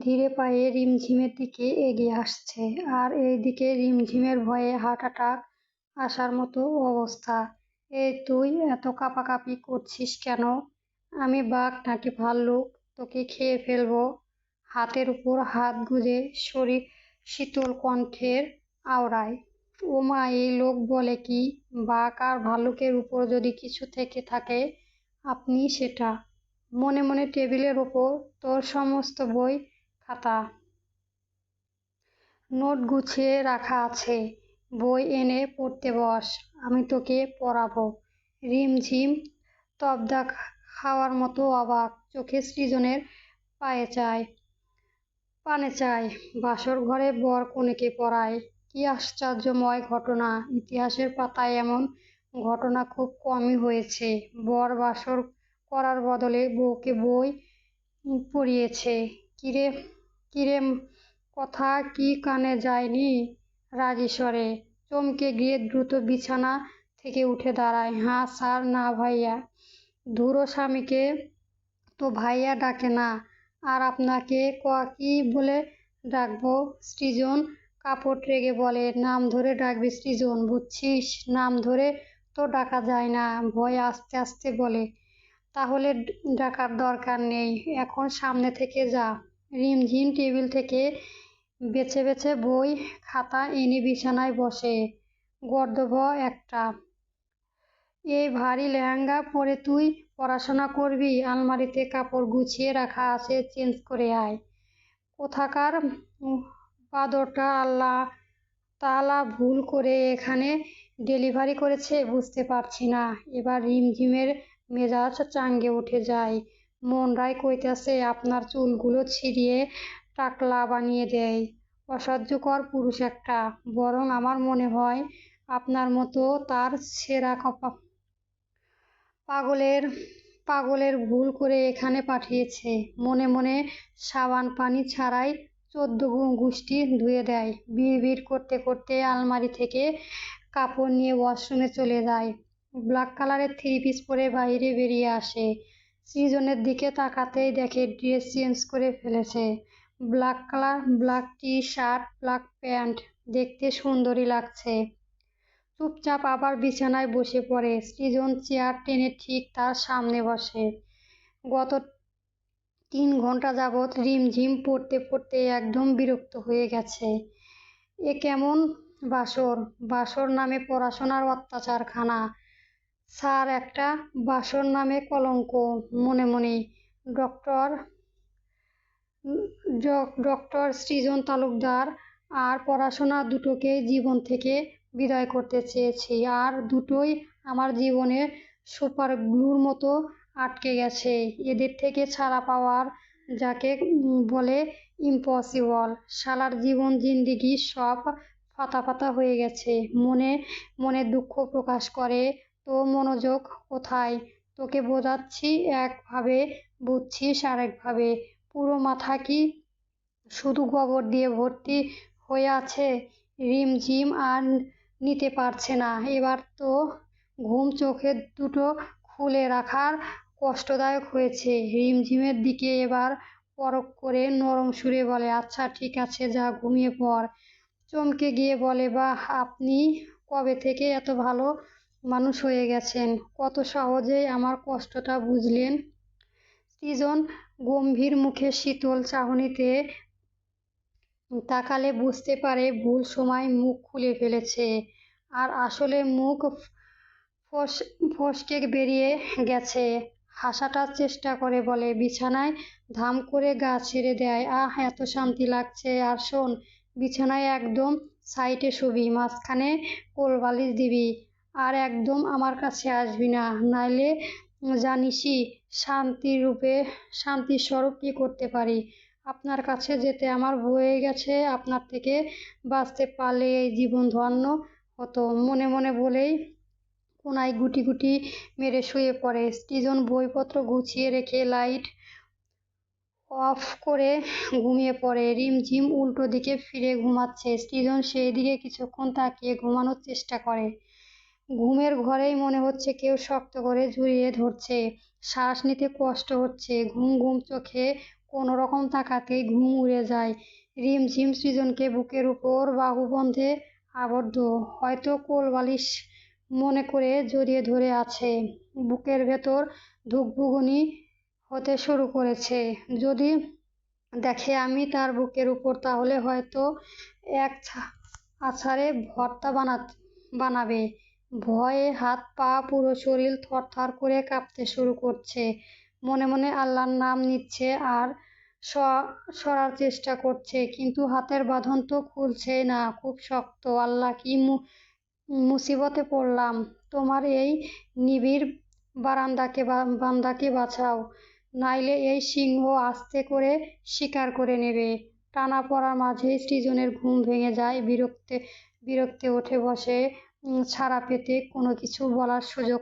ধীরে পায়ে রিমঝিমের দিকে এগিয়ে আসছে। আর এইদিকে রিমঝিমের ভয়ে হার্ট অ্যাটাক আসার মতো অবস্থা। এই তুই এত কাপাকাপি করছিস কেন? আমি বাঘ নাকি ভাল্লুক? তোকে খেয়ে ফেলব? হাতের উপর হাত গুজে শরীর শীতল কণ্ঠের আওড়ায়। ওমা, এই লোক বলে কি? বাঘ আর ভাল্লুকের উপর যদি কিছু থেকে থাকে, আপনি সেটা? মনে মনে টেবিলের ওপর তোর সমস্ত বই খাতা। নোট গুছিয়ে রাখা আছে। বই এনে পড়তে বস, আমি তোকে পড়াবো। রিমঝিম তবদা খাওয়ার মতো অবাক চোখে সৃজনের পায়ে চায় পানে চায় বাসর ঘরে বর কনেকে পড়ায়। কি আশ্চর্যময় ঘটনা! ইতিহাসের পাতায় এমন ঘটনা খুব কমই হয়েছে। বর বাসর করার বদলে বউকে বই পড়িয়েছে। কিরে কিরে কথা কি কানে যায়নি রাগীস্বরে চমকে গিয়ে দ্রুত বিছানা থেকে উঠে দাঁড়ায়। হাঁ স্যার, না ভাইয়া। ধুরো স্বামীকে তো ভাইয়া ডাকে না। আর আপনাকে কি বলে ডাকবো? সৃজন কাপড় রেগে বলে, নাম ধরে ডাকবি সৃজন, বুঝছিস? নাম ধরে তো ডাকা যায় না। ভয় আস্তে আস্তে বলে, তাহলে ডাকার দরকার নেই। এখন সামনে থেকে যা। রিমঝিম টেবিল থেকে বেছে বেছে বই, খাতা এনে বিছানায় বসে। গর্দভ একটা। এই ভারী লেহেঙ্গা পরে তুই পড়াশোনা করবি? আলমারিতে কাপড় গুছিয়ে রাখা আছে, চেঞ্জ করে আয়। কোথাকার বাদরটা আল্লাহ তালা ভুল করে এখানে ডেলিভারি করেছে বুঝতে পারছি না। এবার রিমঝিমের মেজাজ চাঙ্গে উঠে যায়। মন রায় কইতেছে, আপনার চুলগুলো ছিঁড়িয়ে টাকলা বানিয়ে দেয়। অসহ্যকর পুরুষ একটা। বরং আমার মনে হয় আপনার মতো তার সেরা কপা পাগলের পাগলের ভুল করে এখানে পাঠিয়েছে। মনে মনে সাবান পানি ছাড়াই চোদ্দ গুষ্টি ধুয়ে দেয়। বিড় করতে করতে আলমারি থেকে কাপড় নিয়ে ওয়াশরুমে চলে যায়। ব্ল্যাক কালারের থ্রি পিস পরে বাইরে বেরিয়ে আসে। সৃজনের দিকে তাকাতেই দেখে ড্রেস চেঞ্জ করে ফেলেছে। Black colour, black T shirt black pants. দেখতে সুন্দরী লাগছে। চুপচাপ আবার বিছানায় বসে পড়ে। সৃজন চেয়ার টেনে ঠিক তার সামনে বসে। গত তিন ঘণ্টা যাবৎ রিমঝিম পড়তে পড়তে একদম বিরক্ত হয়ে গেছে। এ কেমন বাসর? বাসর নামে পড়াশোনার অত্যাচারখানা। স্যার, একটা বাসর নামে কলঙ্ক মনে মনে ডক্টর ডক্টর সৃজন তালুকদার, আর পড়াশোনা দুটোকে জীবন থেকে বিদায় করতে চেয়েছি। আর দুটোই আমার জীবনে সুপার গ্লুর মতো আটকে গেছে। এদের থেকে ছাড়া পাওয়ার যাকে বলে ইম্পসিবল সালার জীবন, জিন্দিগি সব ফাতা ফাতা হয়ে গেছে। মনে মনে দুঃখ প্রকাশ করে তো মনোযোগ কোথায়? তোকে বোঝাচ্ছি একভাবে, বুঝছিস আরেকভাবে। পুরো মাথা কি শুধু গোবর দিয়ে ভর্তি হয়ে আছে? রিমঝিম আর নিতে পারছে না। এবার তো ঘুম চোখে দুটো খুলে রাখার কষ্টদায়ক হয়েছে। রিমঝিমের দিকে এবার পরক করে নরম সুরে বলে আচ্ছা ঠিক আছে, যা, ঘুমিয়ে পড়। চমকে গিয়ে বলে বা আপনি কবে থেকে এত ভালো মানুষ হয়ে গেছেন। কত সহজেই আমার কষ্টটা বুঝলেন। সৃজন গম্ভীর মুখে শীতল চাহনিতে তাকালে বুঝতে পারে ভুল সময় মুখ খুলে ফেলেছে। আর আসলে মুখ ফস, ফসকে বেরিয়ে গেছে। হাসাটার চেষ্টা করে বলে, বিছানায় ধাম করে গা ছেড়ে দেয়। আহ, এত শান্তি লাগছে। আর শোন, বিছানায় একদম সাইডে শুবি, মাঝখানে কোলবালিশ দিবি। আর একদম আমার কাছে আসবি না। নাইলে জানিসই শান্তিরূপে শান্তির স্বরূপ কী করতে পারি? আপনার কাছে যেতে আমার বয়ে গেছে, আপনার থেকে বাঁচতে পারলে এই জীবন ধন্য হতো। মনে মনে বলেই কোনায় গুটি গুটি মেরে শুয়ে পড়ে। সৃজন বইপত্র গুছিয়ে রেখে লাইট অফ করে ঘুমিয়ে পড়ে। রিমঝিম উল্টো দিকে ফিরে ঘুমাচ্ছে। সৃজন সেই দিকে কিছুক্ষণ তাকিয়ে ঘুমানোর চেষ্টা করে। ঘুমের ঘরেই মনে হচ্ছে কেউ শক্ত করে জড়িয়ে ধরছে। শ্বাস নিতে কষ্ট হচ্ছে। ঘুম ঘুম চোখে কোনো রকম তাকাতেই ঘুম উড়ে যায়। রিমঝিম সৃজনকে বুকের উপর বাহুবন্ধে আবদ্ধ। হয়তো কোলবালিশ মনে করে জড়িয়ে ধরে আছে। বুকের ভেতর ধুকভুগুনি হতে শুরু করেছে। যদি দেখে আমি তার বুকের উপর, তাহলে হয়তো এক আছাড়ে ভর্তা বানা বানাবে। ভয়ে হাত পা পুরো শরীর থরথর করে কাঁপতে শুরু করছে। মনে মনে আল্লাহর নাম নিচ্ছে আর সরার চেষ্টা করছে, কিন্তু হাতের বাঁধন তো খুলছেই না, খুব শক্ত। আল্লাহ কি মুসিবতে পড়লাম? তোমার এই নিবিড় বারান্দাকে বান্দাকে বাঁচাও, নাইলে এই সিংহ আস্তে করে শিকার করে নেবে। টানা পড়ার মাঝে সৃজনের ঘুম ভেঙে যায়, বিরক্তে বিরক্তে উঠে বসে ছাড়া পেতে কোনো কিছু বলার সুযোগ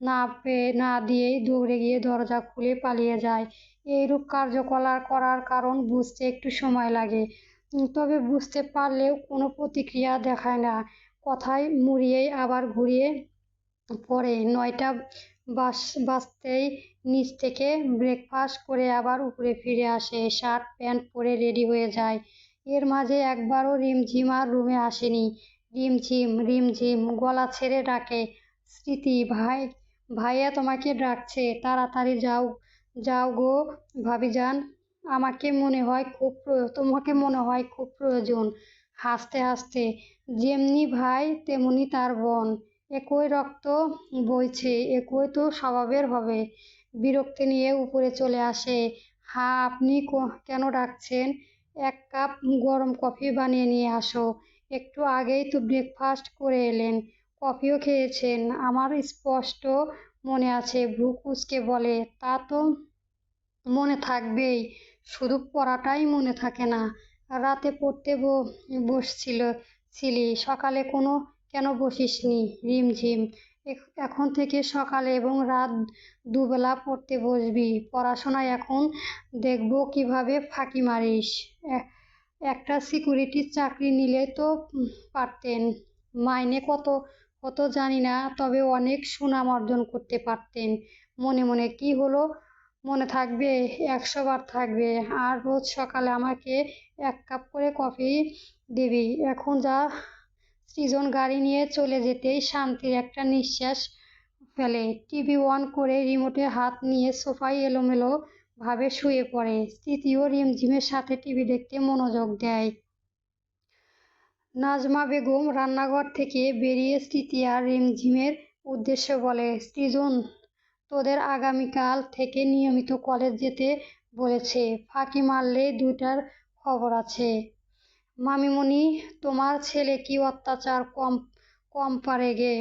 না পেয়ে না দিয়েই দৌড়ে গিয়ে দরজা খুলে পালিয়ে যায়। এইরূপ কার্যকলাপ করার কারণ বুঝতে একটু সময় লাগে। তবে বুঝতে পারলেও কোনো প্রতিক্রিয়া দেখায় না। কথায় মুড়িয়েই আবার ঘুরিয়ে পড়ে। নয়টা বাস, বাজতেই নিচ থেকে ব্রেকফাস্ট করে আবার উপরে ফিরে আসে। শার্ট, প্যান্ট পরে রেডি হয়ে যায়। এর মাঝে একবারও রিমঝিম আর রুমে আসেনি। রিমঝিম রিমঝিম গলা ছেড়ে ডাকে, স্মৃতি, ভাই, ভাইয়া তোমাকে ডাকছে, তাড়াতাড়ি যাও যাও গো ভাবিজান আমাকে মনে হয় খুব তোমাকে মনে হয় খুব প্রয়োজন। হাসতে হাসতে, যেমনি ভাই, তেমনি তার বোন। একই রক্ত বইছে, একই তো স্বভাবের হবে। বিরক্তি নিয়ে উপরে চলে আসে হ্যাঁ আপনি কেন ডাকছেন? এক কাপ গরম কফি বানিয়ে নিয়ে আসো। একটু আগেই তো ব্রেকফাস্ট করে এলেন। কফিও খেয়েছেন। আমার স্পষ্ট মনে আছে, ভ্রু কুচকে বলে, তা তো মনে থাকবেই। শুধু পড়াটাই মনে থাকে না। রাতে পড়তে বসছিল ছিলি সকালে কোনো কেন বসিসনি? রিমঝিম। এখন থেকে সকালে এবং রাত দুবেলা পড়তে বসবি। পড়াশোনায় এখন দেখব কীভাবে ফাঁকি মারিস। একটা সিকিউরিটির চাকরি নিলে তো পারতেন। মাইনে কত কত জানি না, তবে অনেক সুনাম অর্জন করতে পারতেন। মনে মনে কি হলো? মনে থাকবে, একশো বার থাকবে। আর রোজ সকালে আমাকে এক কাপ করে কফি দিবি। এখন যা সৃজন গাড়ি নিয়ে চলে যেতেই শান্তির একটা নিঃশ্বাস ফেলে। টিভি অন করে রিমোটে হাত নিয়ে সোফায় এলোমেলো ভাবে শুয়ে পড়ে। স্মৃতিও রিমঝিমের সাথে টিভি দেখতে মনোযোগ দেয়। নাজমা বেগম রান্নাঘর থেকে বেরিয়ে স্মৃতি আর রিমঝিমের উদ্দেশ্যে বলে, সৃজন, তোদের আগামীকাল থেকে নিয়মিত কলেজ যেতে বলেছে। ফাঁকি মারলে দুইটার খবর আছে। মামিমণি, তোমার ছেলে কি অত্যাচার কম কম পারে গে,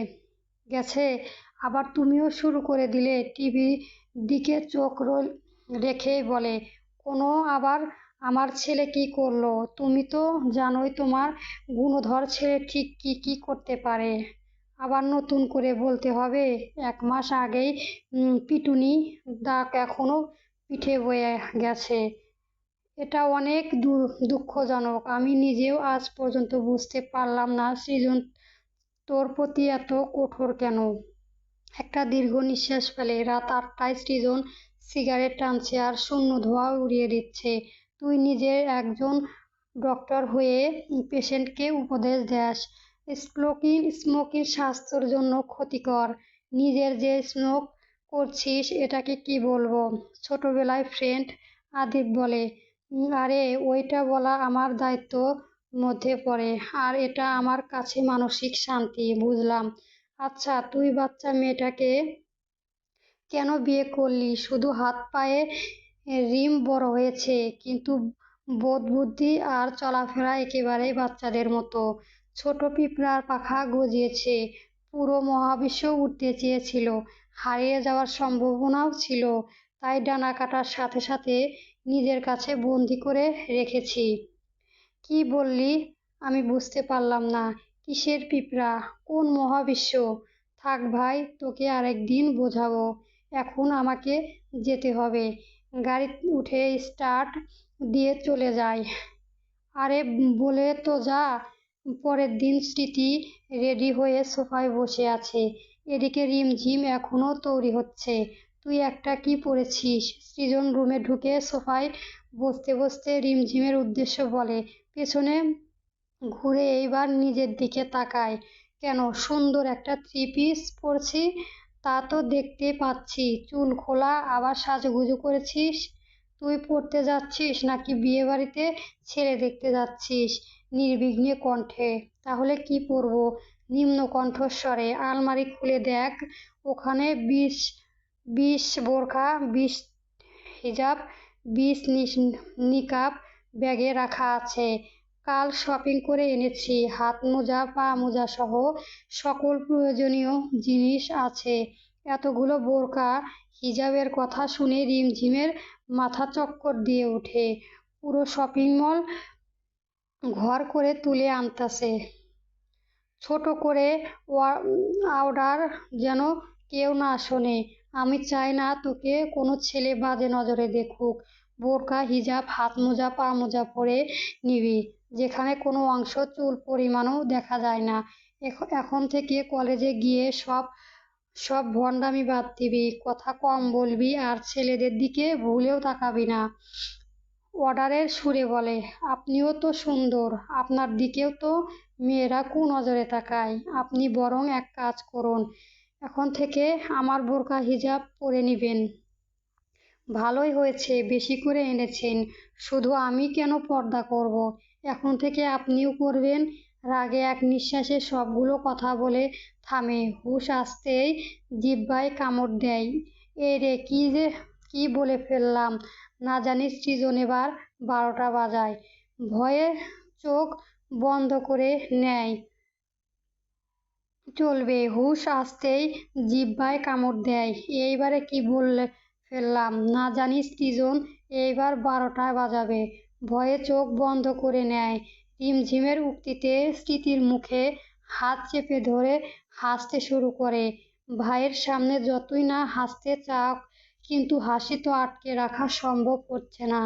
গেছে? আবার তুমিও শুরু করে দিলে। টিভি দিকে চোখ রেখেই বলে, কোনো আবার আমার ছেলে কি করল? তুমি তো জানোই তোমার গুণধর ছেলে ঠিক কি কি করতে পারে। আবার নতুন করে বলতে হবে, এক মাস আগেই পিটুনি দাগ এখনও পিঠে বয়ে গেছে। এটা অনেক দুঃখজনক। আমি নিজেও আজ পর্যন্ত বুঝতে পারলাম না, সৃজন তোর প্রতি এত কঠোর কেন? একটা দীর্ঘ নিঃশ্বাস ফেলে। রাত আটটায় সৃজন সিগারেট টানছে আর শূন্য ধোঁয়া উড়িয়ে দিচ্ছে। তুই নিজের একজন ডক্টর হয়ে পেশেন্টকে উপদেশ দেস। স্মোকিং স্মোকিং স্বাস্থ্যের জন্য ক্ষতিকর। নিজের যে স্মোক করছিস, এটাকে কি বলব? ছোটবেলায় ফ্রেন্ড আদিব বলে, আরে, ওইটা বলা আমার দায়িত্ব মধ্যে পড়ে, আর এটা আমার কাছে মানসিক শান্তি, বুঝলাম। আচ্ছা তুই বাচ্চা মেয়েটাকে কেন বিয়ে করলি? শুধু হাত পায়ে রিম বড় হয়েছে, কিন্তু বোধ বুদ্ধি আর চলাফেরা একেবারেই বাচ্চাদের মতো। ছোট পিঁপড়ার পাখা গজিয়েছে, পুরো মহাবিশ্ব উঠতে চেয়েছিল, হারিয়ে যাওয়ার সম্ভাবনাও ছিল। তাই ডানা কাটার সাথে সাথে নিজের কাছে বন্দি করে রেখেছি। কি বললি? আমি বুঝতে পারলাম না, কিসের পিঁপড়া? কোন মহাবিশ্ব? থাক ভাই, তোকে আরেকদিন বোঝাবো। এখন আমাকে যেতে হবে। গাড়ি উঠে স্টার্ট দিয়ে চলে যায় আরে বলে তো যা, পরের দিন স্মৃতি রেডি হয়ে সোফায় বসে আছে। এদিকে রিমঝিম এখনও তৈরি হচ্ছে। তুই একটা কি পরেছিস সৃজন রুমে ঢুকে সোফায় বসতে বসতে রিমঝিমের উদ্দেশ্য বলে, পেছনে ঘুরে এইবার নিজের দিকে তাকায়। কেন সুন্দর একটা থ্রি পিস পরছি? তা তো দেখতে পাচ্ছি। চুল খোলা, আবার সাজুগুজু করেছিস? তুই পড়তে যাচ্ছিস নাকি বিয়ে বাড়িতে ছেলে দেখতে যাচ্ছিস? নির্বিঘ্নে কণ্ঠে। তাহলে কি পরবো নিম্ন কণ্ঠস্বরে আলমারি খুলে দেখ। ওখানে বিষ বিষ বোরখা বিষ হিজাব বিষ নিকাব ব্যাগে রাখা আছে। কাল শপিং করে এনেছি। হাত মোজা, পা মোজা সহ সকল প্রয়োজনীয় জিনিস আছে। এতগুলো বোরকা, হিজাবের কথা শুনে রিমঝিমের মাথা চক্কর দিয়ে ওঠে। পুরো শপিং মল ঘর করে তুলে আনতাছে। ছোট করে অর্ডার যেন কেউ না শোনে। আমি চাই না তোকে কোনো ছেলে বাজে নজরে দেখুক। বোরকা, হিজাব, হাত মোজা, পা মোজা পরে নিবি। যেখানে কোনো অংশ চুল পরিমাণও দেখা যায় না। এখন থেকে কলেজে গিয়ে সব সব ভণ্ডামি বাদ দিবি, কথা কম বলবি আর ছেলেদের দিকে ভুলেও তাকাবি না। অর্ডারের সুরে বলে, আপনিও তো সুন্দর, আপনার দিকেও তো মেয়েরা কু নজরে তাকায়। আপনি বরং এক কাজ করুন, এখন থেকে আমার বোরকা হিজাব পরে নিবেন। ভালোই হয়েছে, বেশি করে এনেছেন, শুধু আমি কেন পর্দা করব? এখন থেকে আপনিও করবেন। রাগে এক নিঃশ্বাসে সবগুলো কথা বলে থামে। হুশ আসতেই জিব্বায় কামড় দেয়। এ রে, কী যে, কী বলে ফেললাম? না জানি সৃজন এবার বারোটা বাজায়। ভয়ে চোখ বন্ধ করে নেয়। চলবে। হুশ আসতেই জিব্বায় কামড় দেয়। এইবারে কি বললে ফেললাম? না জানি সৃজন এইবার বারোটায় বাজাবে। ভয়ে চোখ বন্ধ করে নেয়। রিমঝিমের উক্তিতে স্মৃতির মুখে হাত চেপে ধরে হাসতে শুরু করে। ভাইয়ের সামনে যতই না হাসতে চাক, কিন্তু হাসি তো আটকে রাখা সম্ভব হচ্ছে না।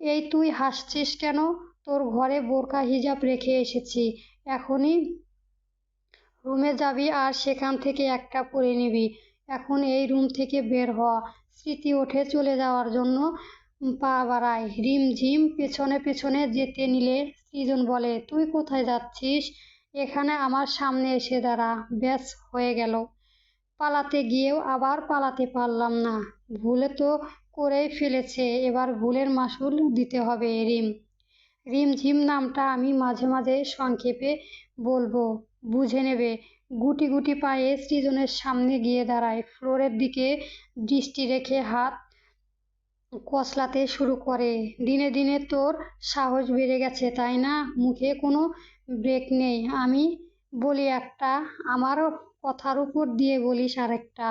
এই তুই হাসছিস কেন? তোর ঘরে বোরকা, হিজাব রেখে এসেছি। এখনই রুমে যাবি আর সেখান থেকে একটা পরে নিবি। এখন এই রুম থেকে বের হওয়া স্মৃতি ওঠে চলে যাওয়ার জন্য পা বাড়ায় রিমঝিম পেছনে পেছনে যেতে নিলে সৃজন বলে, তুই কোথায় যাচ্ছিস? এখানে আমার সামনে এসে দাঁড়া। ব্যাস, হয়ে গেল। পালাতে গিয়েও আবার পালাতে পারলাম না। ভুলে তো করেই ফেলেছে, এবার ভুলের মাসুল দিতে হবে রিম। রিমঝিম নামটা আমি মাঝে মাঝে সংক্ষেপে বলব, বুঝে নেবে। গুটি গুটি পায়ে সৃজনের সামনে গিয়ে দাঁড়ায়, ফ্লোরের দিকে দৃষ্টি রেখে হাত কসলাতে শুরু করে। দিনে দিনে তোর সাহস বেড়ে গেছে, তাই না? মুখে কোনো ব্রেক নেই। আমি বলি একটা আমারও কথার উপর দিয়ে বলিস আরেকটা।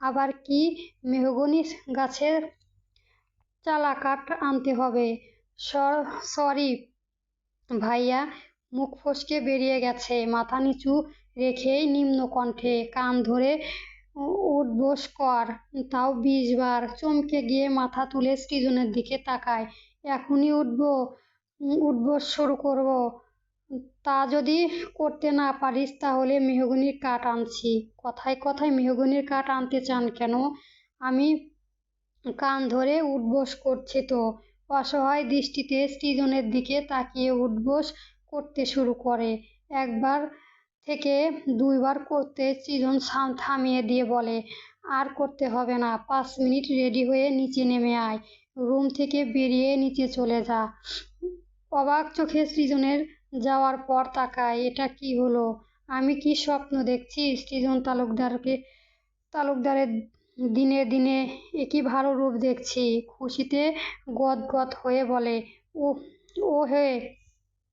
আবার কি মেহগনি গাছের চালা কাঠ আনতে হবে? সরি ভাইয়া, মুখ ফসকে বেরিয়ে গেছে। মাথা নিচু রেখেই নিম্ন কণ্ঠে কান ধরে উঠবোস কর। তাও বিশ বার চমকে গিয়ে মাথা তুলে সৃজনের দিকে তাকায়। এখনই উঠবো উঠবোস শুরু করব। তা যদি করতে না পারিস তাহলে মেহগনির কাঠ আনছি। কথায় কথায় মেহগনির কাঠ আনতে চান কেন? আমি কান ধরে উঠবোস করছি তো। অসহায় দৃষ্টিতে সৃজনের দিকে তাকিয়ে উঠবোস করতে শুরু করে। একবার থেকে দুইবার করতে সৃজন থামিয়ে দিয়ে বলে, আর করতে হবে না, পাঁচ মিনিট রেডি হয়ে নিচে নেমে আয়, রুম থেকে বেরিয়ে নিচে চলে যা। অবাক চোখে সৃজনের যাওয়ার পর তাকায়, এটা কি হলো? আমি কি স্বপ্ন দেখছি? সৃজন তালুকদারকে তালুকদারের দিনে দিনে একই ভালো রূপ দেখছি, খুশিতে গদগদ হয়ে বলে ও ও হে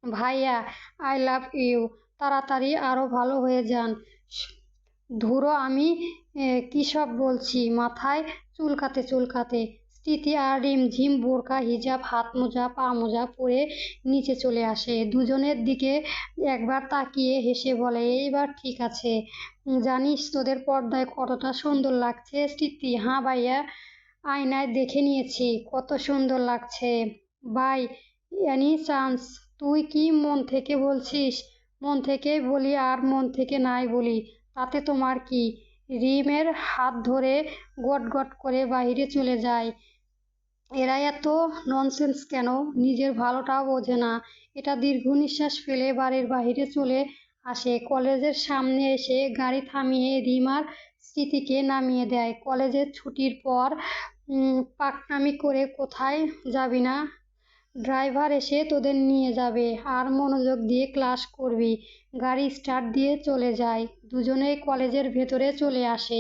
ভাইয়া, আই লাভ ইউ। তাড়াতাড়ি আরও ভালো হয়ে যান। ধুরো, আমি কী সব বলছি? মাথায় চুলকাতে চুলকাতে। স্মৃতি আর রিমঝিম বোরকা, হিজাব, হাত মোজা, পা মোজা পরে নিচে চলে আসে। দুজনের দিকে একবার তাকিয়ে হেসে বলে, এইবার ঠিক আছে। জানিস তোদের পর্দায় কতটা সুন্দর লাগছে স্মৃতি? হ্যাঁ ভাইয়া, আয়নায় দেখে নিয়েছি, কত সুন্দর লাগছে। Bye, any chance. তুই কি মন থেকে বলছিস? মন থেকে বলি আর মন থেকে নাই বলি, তাতে তোমার কি? রিমের হাত ধরে গট গট করে বাইরে চলে যায়। এরা এত ননসেন্স কেন? নিজের ভালোটাও বোঝে না। এটা দীর্ঘ নিঃশ্বাস ফেলে বাড়ির বাহিরে চলে আসে। কলেজের সামনে এসে গাড়ি থামিয়ে রিমার স্মৃতিকে নামিয়ে দেয়। কলেজের ছুটির পর পাকনামি করে কোথায় যাবি না? ড্রাইভার এসে তোদের নিয়ে যাবে আর মনোযোগ দিয়ে ক্লাস করবি। গাড়ি স্টার্ট দিয়ে চলে যায়। দুজনেই কলেজের ভেতরে চলে আসে।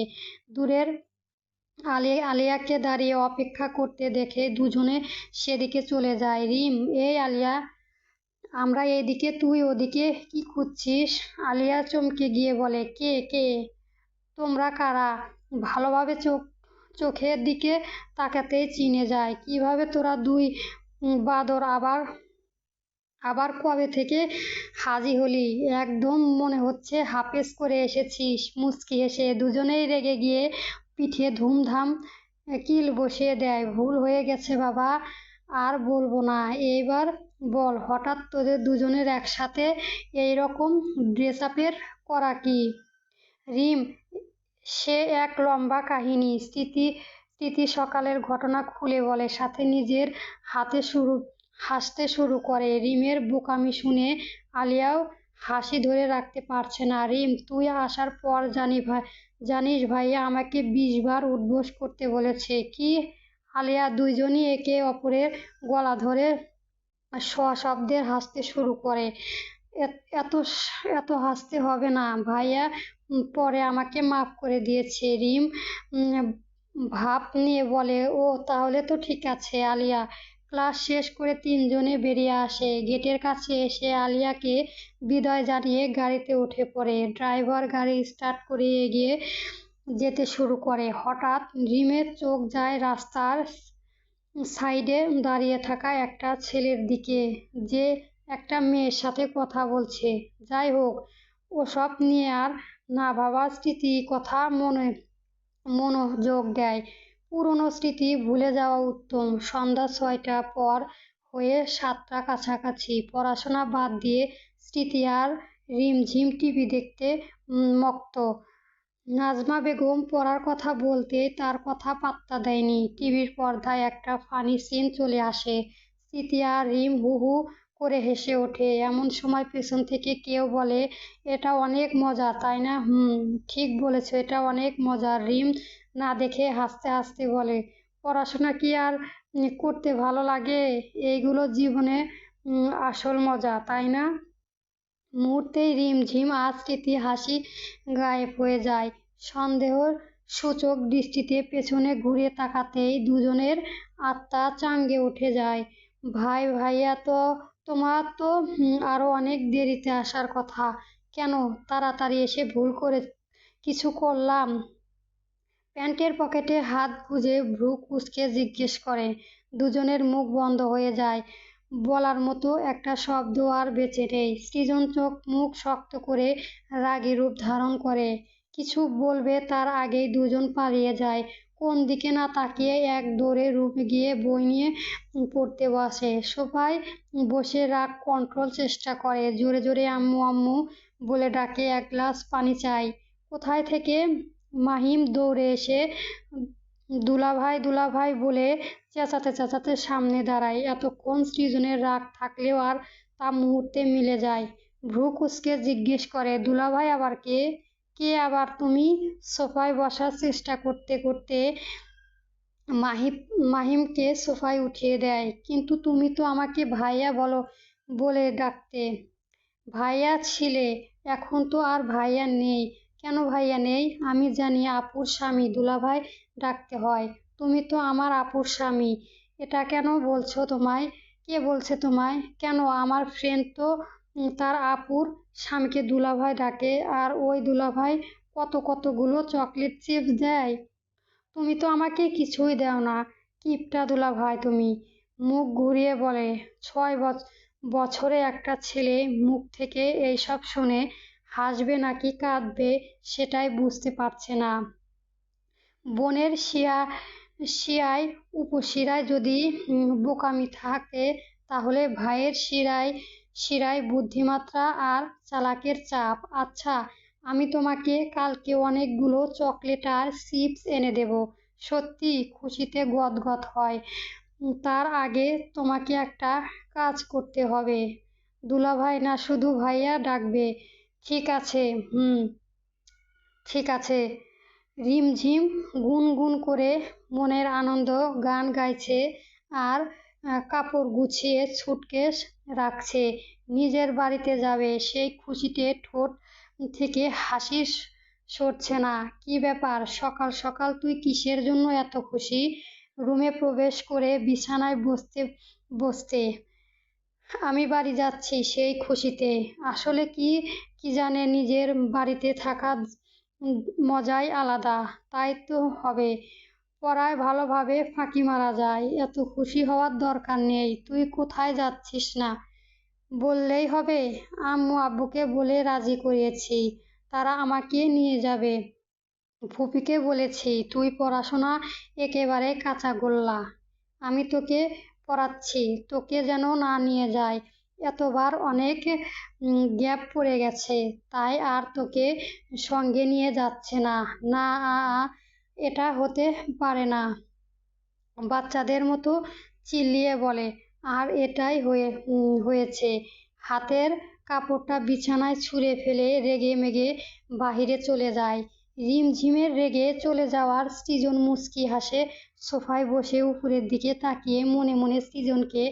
দূরের আলে, আলিয়াকে দাঁড়িয়ে অপেক্ষা করতে দেখে দুজনে সেদিকে চলে যায়। রিম, এই আলিয়া, আমরা এদিকে তুই ওদিকে কি খুঁজছিস? আলিয়া চমকে গিয়ে বলে, কে কে? তোমরা কারা? ভালোভাবে চোখ, চোখের দিকে তাকাতেই চিনে যায়। কীভাবে তোরা দুই বাদর আবার আবার কবে থেকে হাজি হলি? একদম মনে হচ্ছে হাফেজ করে এসেছিস। মুচকি এসে দুজনেই রেগে গিয়ে পিঠে ধুমধাম কিল বসিয়ে দেয়। ভুল হয়ে গেছে বাবা, আর বলব না। এইবার বল, হঠাৎ তোদের দুজনের একসাথে এই রকম ড্রেস আপের করা কি? রিম, সে এক লম্বা কাহিনী। স্মৃতি স্মৃতি সকালের ঘটনা খুলে বলে, সাথে নিজের হাতে শুরু, হাসতে শুরু করে। রিমের বোকামি শুনে আলিয়াও হাসি ধরে রাখতে পারছে না। রিম, তুই আসার পর জানি ভাই, জানিস ভাইয়া আমাকে বিশবার উদ্বোস করতে বলেছে। কি? আলিয়া দুইজনই একে অপরের গলা ধরে সশব্দে হাসতে শুরু করে। এত এত হাসতে হবে না ভাইয়া পরে আমাকে মাফ করে দিয়েছে। রিম ভাব নিয়ে বলে ও তাহলে তো ঠিক আছে আলিয়া। ক্লাস শেষ করে তিনজনে বেরিয়ে আসে। গেটের কাছে এসে আলিয়াকে বিদায় জানিয়ে গাড়িতে উঠে পড়ে। ড্রাইভার গাড়ি স্টার্ট করে এগিয়ে যেতে শুরু করে। হঠাৎ রিমের চোখ যায় রাস্তার সাইডে দাঁড়িয়ে থাকা একটা ছেলের দিকে। যে একটা মেয়ের সাথে কথা বলছে। যাই হোক, ওসব নিয়ে আর না ভাবা স্মৃতি, কথা মনে মনোযোগ দেয়। পুরনো স্মৃতি ভুলে যাওয়া উত্তম। সন্ধ্যা ছয়টা পর হয়ে সাতটা কাছাকাছি। পড়াশোনা বাদ দিয়ে স্মৃতি আর রিমঝিম টিভি দেখতে মক্ত নাজমা বেগম পড়ার কথা বলতে তার কথা পাত্তা দেয়নি। টিভির পর্দায় একটা ফানি সিন চলে আসে। স্মৃতি আর রিম হু হু করে হেসে ওঠে। এমন সময় পেছন থেকে কেউ বলে, এটা অনেক মজা, তাই না? হুম, ঠিক বলেছ, এটা অনেক মজা। রিম না দেখে হাসতে হাসতে বলে, পড়াশোনা কি আর করতে ভালো লাগে? এইগুলো জীবনে আসল মজা, তাই না? মুহূর্তেই রিমঝিম স্মৃতি হাসি গায়েব হয়ে যায়। সন্দেহর সূচক দৃষ্টিতে পেছনে ঘুরে তাকাতেই দুজনের আত্মা চাঙ্গে উঠে যায়। ভাই, ভাইয়া তো তোমার তো আরও অনেক দেরিতে আসার কথা। কেন? তাড়াতাড়ি এসে ভুল করে কিছু করলাম। প্যান্টের পকেটে হাত গুজে ভ্রু কুচকে জিজ্ঞেস করে, দুজনের মুখ বন্ধ হয়ে যায়। বলার মতো একটা শব্দ আর বেঁচে নেই। সৃজন চোখ মুখ শক্ত করে রাগী রূপ ধারণ করে। কিছু বলবে তার আগেই দুজন পালিয়ে যায়। কোন দিকে না তাকিয়ে এক দৌড়ে রূপে গিয়ে বই নিয়ে পড়তে বসে। সোফায় বসে রাগ কন্ট্রোল চেষ্টা করে। জোরে জোরে আম্মু আম্মু বলে ডাকে, এক গ্লাস পানি চাই। কোথায় থেকে মাহিম দৌড়ে এসে দুলাভাই দুলাভাই বলে চেঁচাতে চেঁচাতে সামনে দাঁড়ায়। এতক্ষণ সৃজনের রাগ থাকলেও আর তা মুহূর্তে মিলে যায়। ভ্রু কুচকে জিজ্ঞেস করে, দুলাভাই আবার কে? কে আবার তুমি সোফায় বসার চেষ্টা করতে করতে মাহিম মাহিমকে সোফায় উঠিয়ে দেয়? কিন্তু তুমি তো আমাকে ভাইয়া বলো, বলে ডাকতে। ভাইয়া ছিলে, এখন তো আর ভাইয়া নেই। কেন ভাইয়া নেই? আমি জানি আপুর স্বামী দুলাভাই ডাকতে হয়। তুমি তো আমার আপুর স্বামী। এটা কেন বলছো তোমায়? কে বলছে তোমায়? কেন আমার ফ্রেন্ড তো তার আপুর স্বামীকে দুলাভাই ডাকে আর ওই দুলাভাই কত কতগুলো চকলেট চিপস দেয়। তুমি তো আমাকে কিছুই দাও না, কিপটা দুলাভাই তুমি। মুখ ঘুরিয়ে বলে, ছয় বছরে একটা ছেলে মুখ থেকে এইসব শুনে হাসবে নাকি কাঁদবে সেটাই বুঝতে পারছে না। বনের শিয়া, শিয়ায় উপশিরায় যদি বোকামি থাকে তাহলে ভাইয়ের শিরায় শিরায় বুদ্ধিমাত্রা আর চালাকের চাপ। আচ্ছা আমি তোমাকে কালকে অনেকগুলো চকলেট আর চিপস এনে দেব। সত্যি খুশিতে গদগদ হয়। তার আগে তোমাকে একটা কাজ করতে হবে। দুলাভাই না শুধু ভাইয়া ডাকবে। ঠিক আছে, হুম, ঠিক আছে। রিমঝিম গুনগুন করে মনের আনন্দ গান গাইছে আর কাপড় গুছিয়ে সুটকেস রাখছে। নিজের বাড়িতে যাবে, সেই খুশিতে ঠোঁট থেকে হাসি সরছে না। কি ব্যাপার? সকাল সকাল তুই কিসের জন্য এত খুশি? রুমে প্রবেশ করে বিছানায় বসতে বসতে। আমি বাড়ি যাচ্ছি সেই খুশিতে। আসলে কি কি জানে নিজের বাড়িতে থাকা মজাই আলাদা। তাই তো হবে। পড়ায় ভালোভাবে ফাঁকি মারা যায়। এত খুশি হওয়ার দরকার নেই। তুই কোথায় যাচ্ছিস না? বললেই হবে, আম্মু আব্বুকে বলে রাজি করিয়েছি। তারা আমাকে নিয়ে যাবে। ফুপিকে বলেছি, তুই পড়াশোনা একেবারে কাঁচা গোল্লা। আমি তোকে পড়াচ্ছি। তোকে যেন না নিয়ে যায়। এতবার অনেক গ্যাপ পড়ে গেছে। তাই আর তোকে সঙ্গে নিয়ে যাচ্ছে না। না এটা হতে পারে না। বাচ্চাদের মতো চিল্লিয়ে বলে, আর এটাই হয়ে হয়েছে। হাতের কাপড়টা বিছানায় ছুঁড়ে ফেলে রেগে মেগে বাহিরে চলে যায়। রিমঝিমের রেগে চলে যাওয়ার সৃজন মুচকি হাসে, সোফায় বসে উপরের দিকে তাকিয়ে মনে মনে সৃজনকে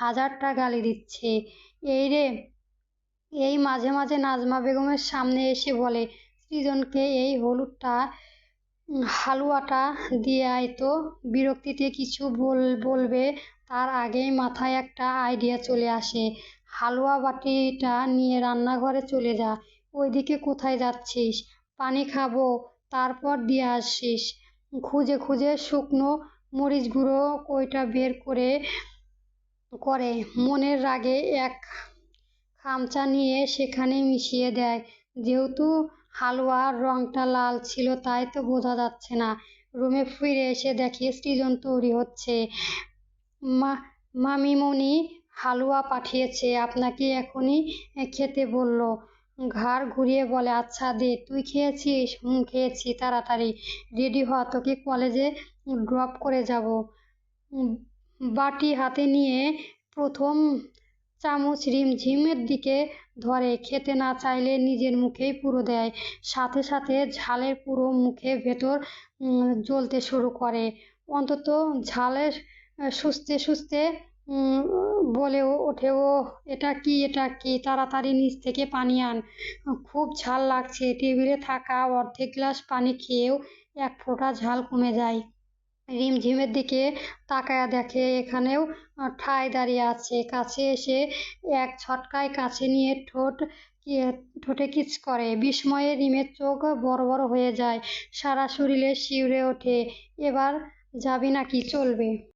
হাজারটা গালি দিচ্ছে। এই রে, এই মাঝে মাঝে নাজমা বেগমের সামনে এসে বলে, সৃজনকে এই হলুদটা হালুয়াটা দিয়ে আয় তো বিরক্তিতে কিছু বল, বলবে, তার আগেই মাথায় একটা আইডিয়া চলে আসে। হালুয়া বাটিটা নিয়ে রান্নাঘরে চলে যা, ওইদিকে কোথায় যাচ্ছিস? পানি খাব, তারপর দিয়ে আসিস। খুঁজে খুঁজে শুকনো মরিচ গুঁড়ো কইটা বের করে করে। মনের রাগে এক খামচা নিয়ে সেখানে মিশিয়ে দেয়। যেহেতু হালুয়ার রংটা লাল ছিল, তাই তো বোঝা যাচ্ছে না। রুমে ফিরে এসে দেখে সৃজন তৈরি হচ্ছে। মা, মামিমণি হালুয়া পাঠিয়েছে, আপনাকে এখনই খেতে বলল। ঘাড় ঘুরিয়ে বলে আচ্ছা দে, তুই খেয়েছিস? হুম, খেয়েছি, তাড়াতাড়ি। রেডি হ, তোকে কলেজে ড্রপ করে যাব। বাটি হাতে নিয়ে প্রথম চামচ রিমঝিমের দিকে ধরে খেতে না চাইলে নিজের মুখেই পুরো দেয়। সাথে সাথে ঝালের পুরো মুখে ভেতর জ্বলতে শুরু করে। অন্তত ঝালের সুস্থে সুস্থে উম, বলে ওঠে ও এটা কি এটা কি? তাড়াতাড়ি নিচ থেকে পানি আন। খুব ঝাল লাগছে। টেবিলে থাকা অর্ধেক গ্লাস পানি খেয়েও এক ফোঁটা ঝাল কমে যায়। রিমঝিমের দিকে তাকায়া দেখে এখানেও ঠায় দাঁড়িয়ে আছে। কাছে এসে এক ছটকায় কাছে নিয়ে ঠোঁট ঠোঁটে কিচ করে। বিস্ময়ে রিমের চোখ বড় বড় হয়ে যায়। সারা শরীরে শিউরে ওঠে। এবার যাবি নাকি চলবে?